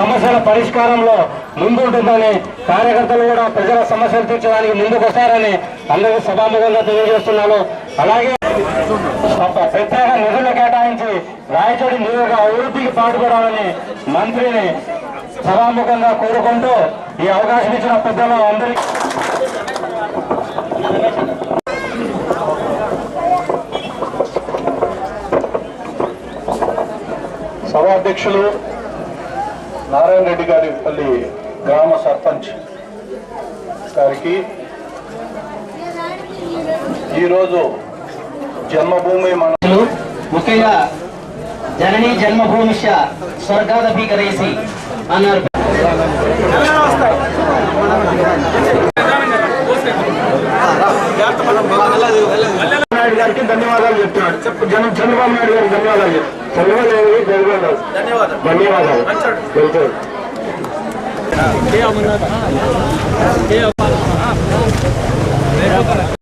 సమస్యల పరిష్కారంలో ముందుంటుందని కార్యకర్తలు కూడా ప్రజల సమస్యలు తీర్చడానికి ముందుకొస్తారని అందరికీ సభాముఖంగా తెలియజేస్తున్నాను. అలాగే ప్రత్యేక నిధులు కేటాయించి రాయచోటి నియోజక అభివృద్ధికి పాటుపడాలని మంత్రిని సభాముఖంగా కోరుకుంటూ ఈ అవకాశం ఇచ్చిన పెద్దలు అందరికీ సభాధ్యక్షులు నారాయణ రెడ్డి గారి పల్లి గ్రామ సర్పంచ్ గారికి ఈరోజు జన్మభూమి మన అసలు ముఖ్యంగా జననీ జన్మభూమిష స్వర్గాదపీకరేసి అన్నారు. నాయుడు గారికి ధన్యవాదాలు చెప్తున్నాడు. చెప్పు జనం చంద్రబాబు నాయుడు గారికి ధన్యవాదాలు చెప్పు నాయుడు గారికి ధన్యవాదాలు. ధన్యవాదాలు.